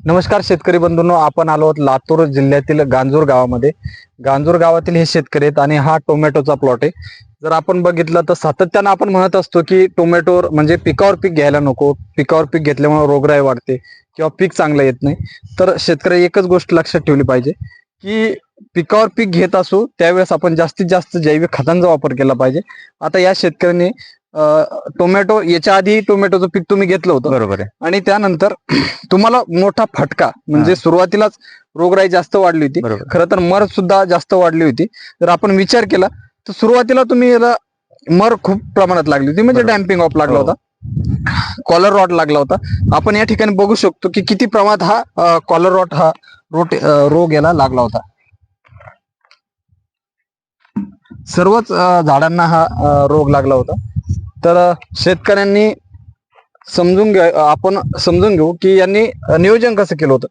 नमस्कार शेतकरी बंधूंनो आपण आलो आहोत लातूर जिल्ह्यातील गांजूर गावामध्ये. गांजूर गावातील हे शेतकरी आहेत आणि हा टोमॅटोचा प्लॉट आहे. जर आपण बघितलं तर सातत्यानं आपण म्हणत असतो की टोमॅटोवर म्हणजे पिकावर पीक घ्यायला नको. पिकावर पीक घेतल्यामुळे रोगराई वाढते किंवा पीक चांगलं येत नाही. तर शेतकरी एकच गोष्ट लक्षात ठेवली पाहिजे की पिकावर पीक घेत असू त्यावेळेस आपण जास्तीत जास्त जैविक खतांचा वापर केला पाहिजे. आता या शेतकऱ्यांनी टोमॅटो याच्या आधी टोमॅटोचं पीक तुम्ही घेतलं होतं. बरोबर आहे. आणि त्यानंतर तुम्हाला मोठा फटका म्हणजे सुरुवातीलाच रोगराई जास्त वाढली होती. खरं तर मर सुद्धा जास्त वाढली होती. जर आपण विचार केला तर सुरुवातीला तुम्ही याला मर खूप प्रमाणात लागली होती. म्हणजे. डॅम्पिंग ऑफ लागला हो. होता. कॉलर रॉट लागला होता. आपण या ठिकाणी बघू शकतो की किती प्रमाणात हा कॉलर रॉट हा रोट रोग याला लागला होता. सर्वच झाडांना हा रोग लागला होता. तर शेतकऱ्यांनी समजून घ्या आपण समजून घेऊ की यांनी नियोजन कसं केलं होतं.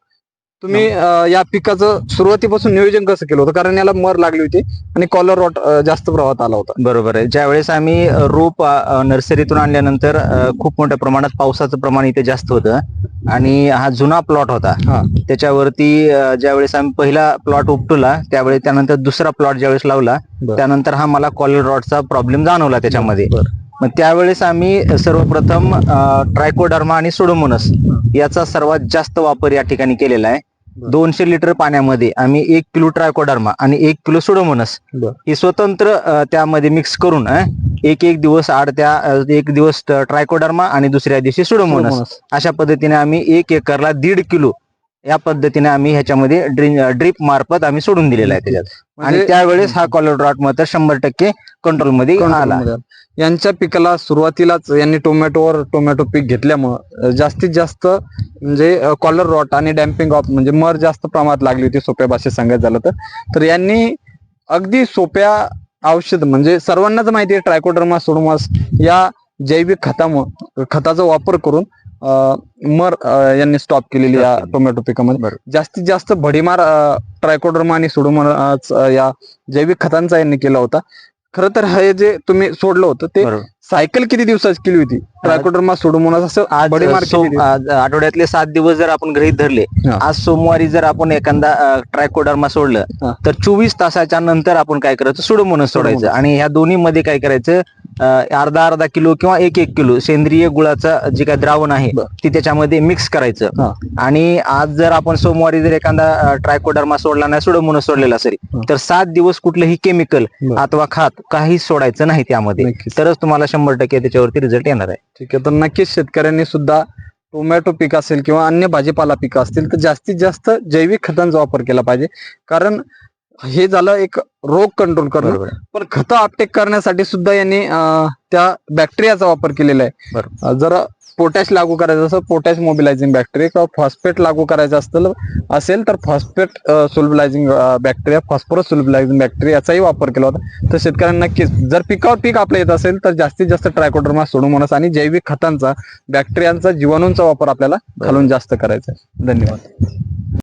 तुम्ही या पिकाचं सुरुवातीपासून नियोजन कसं केलं होतं? कारण याला मर लागली होती आणि कॉलर रॉट जास्त प्रवाहात आला होता. बरोबर आहे. ज्यावेळेस आम्ही रोप नर्सरीतून आणल्यानंतर खूप मोठ्या प्रमाणात पावसाचं प्रमाण इथे जास्त होतं आणि हा जुना प्लॉट होता. त्याच्यावरती ज्यावेळेस आम्ही पहिला प्लॉट उपटला त्यावेळेस त्यानंतर दुसरा प्लॉट ज्यावेळेस लावला. त्यानंतर हा मला कॉलर रॉडचा प्रॉब्लेम जाणवला त्याच्यामध्ये. मग त्यावेळेस आम्ही सर्वप्रथम ट्रायकोडर्मा आणि सोडोमोनस याचा सर्वात जास्त वापर या ठिकाणी केलेला आहे. दोनशे लिटर पाण्यामध्ये आम्ही एक किलो ट्रायकोडर्मा आणि एक किलो सोडोमोनस. ही स्वतंत्र त्यामध्ये मिक्स करून एक एक दिवस आड त्या एक दिवस ट्रायकोडर्मा आणि दुसऱ्या दिवशी सुडोमोनस सुडोमोनास. अशा पद्धतीने आम्ही एक एकरला दीड किलो या पद्धतीने आम्ही ह्याच्यामध्ये ड्रीप मार्फत आम्ही सोडून दिलेला आहे त्याच्यात. आणि म्हणजे त्यावेळेस हा कॉलर ड्रॉट मात्र शंभर टक्के कंट्रोलमध्ये आला. कंट्रोलमध्ये आला. यांच्या पिकाला सुरुवातीलाच यांनी टोमॅटोवर टोमॅटो पीक घेतल्यामुळं जास्तीत जास्त म्हणजे कॉलर रॉट आणि डॅम्पिंग ऑफ म्हणजे मर जास्त प्रमाणात लागली होती सोप्या भाषेत सांगायचं झालं तर. तर यांनी अगदी सोप्या औषध म्हणजे सर्वांनाच माहिती आहे ट्रायकोडर्मा सोडोमास या जैविक खतामुळे खताचा वापर करून मर यांनी स्टॉप केलेली या. टोमॅटो पिकामध्ये. जास्तीत जास्त भडीमार ट्रायकोडर्मा आणि सोडोमास या जैविक खतांचा यांनी केला होता खरं तर हे जे तुम्ही सोडलं होतं ते सायकल किती दिवसाची केली होती ट्रायकोडर्मा सोडोमोनास असं आठवड्यातले सात दिवस जर आपण गृहीत धरले. आज सोमवारी जर आपण एखादा ट्रायकोडर्मा. सोडलं तर चोवीस तासाच्या नंतर आपण काय करायचं सुडोमोनस सोडायचं सुडोमोनास. आणि ह्या दोन्ही मध्ये काय करायचं अर्धा अर्धा किलो किंवा एक एक किलो सेंद्रिय गुळाचा जे काय द्रावण आहे. ती त्याच्यामध्ये मिक्स करायचं. आणि आज जर आपण सोमवारी जर एखादा ट्रायकोडर्मा सोडला नाही सुडोमोनस सोडलेला असेल. तर सात दिवस कुठलंही केमिकल. अथवा खात काहीच सोडायचं नाही त्यामध्ये. तरच तुम्हाला शंभर टक्के त्याच्यावरती रिझल्ट येणार आहे ठीक आहे तर नक्कीच शेतकऱ्यांनी सुद्धा टोमॅटो पीक असेल किंवा अन्य भाजीपाला पिकं असतील तर जास्तीत जास्त जैविक खतांचा वापर केला पाहिजे कारण हे झालं एक रोग कंट्रोल करणं पण खतं अपटेक करण्यासाठी सुद्धा यांनी त्या बॅक्टेरियाचा वापर केलेला आहे. जर पोटॅश लागू करायचं असेल पोटॅश मोबिलायझिंग बॅक्टेरिया किंवा फॉस्फेट लागू करायचं असतं असेल तर phosphate solubilising bacteria phosphorus solubilising bacteria याचाही वापर केला होता. तर शेतकऱ्यांना नक्कीच जर पिकावर पीक आपलं येत असेल तर जास्तीत जास्त ट्रायकोडर्मा सोडोमोनस आणि जैविक खतांचा बॅक्टेरियांचा जीवाणूंचा वापर आपल्याला घालून जास्त करायचा आहे. धन्यवाद.